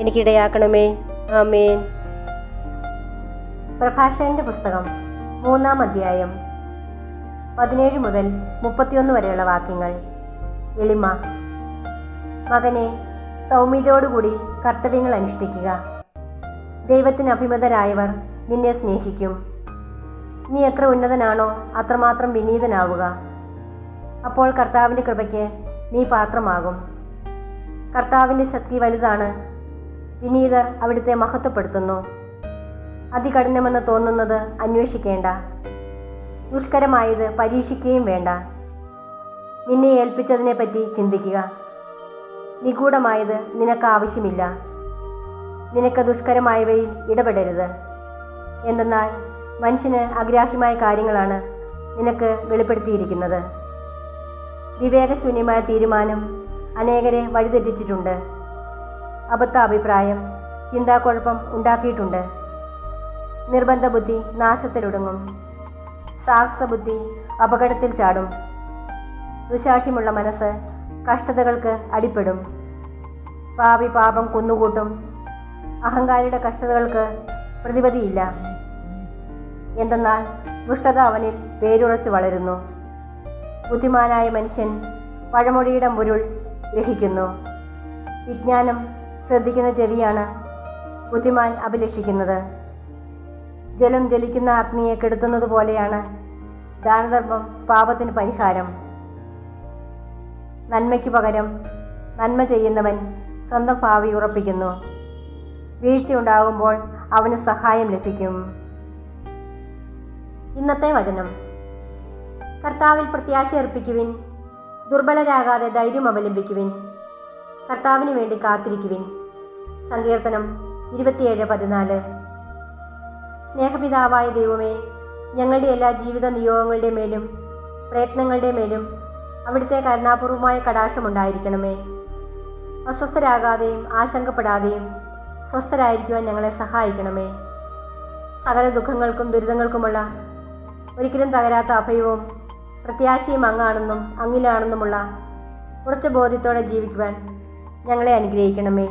എനിക്കിടയാക്കണമേ. ആമേൻ. പ്രഭാഷകന്റെ പുസ്തകം മൂന്നാം അധ്യായം പതിനേഴ് മുതൽ മുപ്പത്തിയൊന്ന് വരെയുള്ള വാക്യങ്ങൾ. എളിമ. മകനെ സൗമ്യതയോടുകൂടി കർത്തവ്യങ്ങൾ അനുഷ്ഠിക്കുക. ദൈവത്തിന് അഭിമതരായവർ നിന്നെ സ്നേഹിക്കും. നീ എത്ര ഉന്നതനാണോ അത്രമാത്രം വിനീതനാവുക. അപ്പോൾ കർത്താവിന്റെ കൃപയ്ക്ക് നീ പാത്രമാകും. കർത്താവിന്റെ ശക്തി വലുതാണ് വിനീതർ അവിടുത്തെ മഹത്വപ്പെടുത്തുന്നു. അതികഠിനമെന്ന് തോന്നുന്നത് അന്വേഷിക്കേണ്ട. ദുഷ്കരമായത് പരീക്ഷിക്കുകയും വേണ്ട. നിന്നെ ഏൽപ്പിച്ചതിനെപ്പറ്റി ചിന്തിക്കുക. നിഗൂഢമായത് നിനക്ക് ആവശ്യമില്ല. നിനക്ക് ദുഷ്കരമായവയിൽ ഇടപെടരുത്. എന്തെന്നാൽ മനുഷ്യന് അഗ്രാഹ്യമായ കാര്യങ്ങളാണ് നിനക്ക് വെളിപ്പെടുത്തിയിരിക്കുന്നത്. വിവേകശൂന്യമായ തീരുമാനം അനേകരെ വഴിതെറ്റിച്ചിട്ടുണ്ട്. അബദ്ധ അഭിപ്രായം ചിന്താക്കുഴപ്പം ഉണ്ടാക്കിയിട്ടുണ്ട്. നിർബന്ധ ബുദ്ധി നാശത്തിലൊടുങ്ങും. സാഹസബുദ്ധി അപകടത്തിൽ ചാടും. ദുശാഠ്യമുള്ള മനസ്സ് കഷ്ടതകൾക്ക് അടിപ്പെടും. പാപി പാപം കുന്നുകൂട്ടും. അഹങ്കാരിയുടെ കഷ്ടതകൾക്ക് പ്രതിപതിയില്ല എന്തെന്നാൽ ദുഷ്ടത അവനിൽ വേരുറച്ചു വളരുന്നു. ബുദ്ധിമാനായ മനുഷ്യൻ പഴമൊഴിയുടെ മുരുൾ ഗ്രഹിക്കുന്നു. വിജ്ഞാനം ശ്രദ്ധിക്കുന്ന ചെവിയാണ് ബുദ്ധിമാൻ അഭിലഷിക്കുന്നത്. ജലം ജ്വലിക്കുന്ന അഗ്നിയെ കെടുത്തുന്നത് പോലെയാണ് ദാനധർമ്മം പാപത്തിന് പരിഹാരം. നന്മയ്ക്ക് പകരം നന്മ ചെയ്യുന്നവൻ സ്വന്തം ഭാവി ഉറപ്പിക്കുന്നു. വീഴ്ചയുണ്ടാകുമ്പോൾ അവന് സഹായം ലഭിക്കും. ഇന്നത്തെ വചനം. കർത്താവിൽ പ്രത്യാശ അർപ്പിക്കുവിൻ ദുർബലരാകാതെ ധൈര്യം അവലംബിക്കുവിൻ. കർത്താവിന് വേണ്ടി കാത്തിരിക്കുവിൻ. സങ്കീർത്തനം ഇരുപത്തിയേഴ് പതിനാല്. സ്നേഹപിതാവായ ദൈവമേ ഞങ്ങളുടെ എല്ലാ ജീവിത നിയോഗങ്ങളുടെ മേലും പ്രയത്നങ്ങളുടെ മേലും അവിടുത്തെ കരുണാപൂർവമായ കടാക്ഷമുണ്ടായിരിക്കണമേ അസ്വസ്ഥരാകാതെയും ആശങ്കപ്പെടാതെയും സ്വസ്ഥരായിരിക്കുവാൻ ഞങ്ങളെ സഹായിക്കണമേ. സകല ദുഃഖങ്ങൾക്കും ദുരിതങ്ങൾക്കുമുള്ള ഒരിക്കലും തകരാത്ത അഭയവും പ്രത്യാശയും അങ്ങാണെന്നും അങ്ങിലാണെന്നുമുള്ള ഉറച്ച ബോധ്യത്തോടെ ജീവിക്കുവാൻ ഞങ്ങളെ അനുഗ്രഹിക്കണമേ.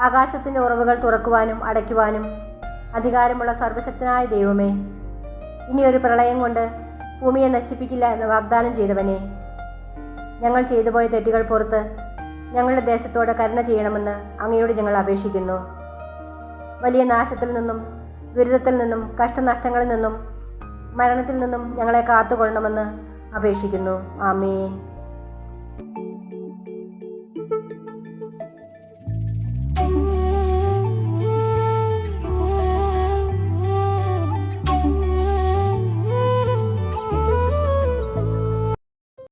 ആകാശത്തിന്റെ ഉറവുകൾ തുറക്കുവാനും അടയ്ക്കുവാനും അധികാരമുള്ള സർവശക്തനായ ദൈവമേ ഇനിയൊരു പ്രളയം കൊണ്ട് ഭൂമിയെ നശിപ്പിക്കില്ല എന്ന് വാഗ്ദാനം ചെയ്തവനെ ഞങ്ങൾ ചെയ്തു പോയ തെറ്റുകൾ പുറത്ത് ഞങ്ങളുടെ ദേശത്തോട് കരുണ ചെയ്യണമെന്ന് അങ്ങയോട് ഞങ്ങൾ അപേക്ഷിക്കുന്നു. വലിയ നാശത്തിൽ നിന്നും ദുരിതത്തിൽ നിന്നും കഷ്ടനഷ്ടങ്ങളിൽ നിന്നും മരണത്തിൽ നിന്നും ഞങ്ങളെ കാത്തുകൊള്ളണമെന്ന് അപേക്ഷിക്കുന്നു. ആമേൻ.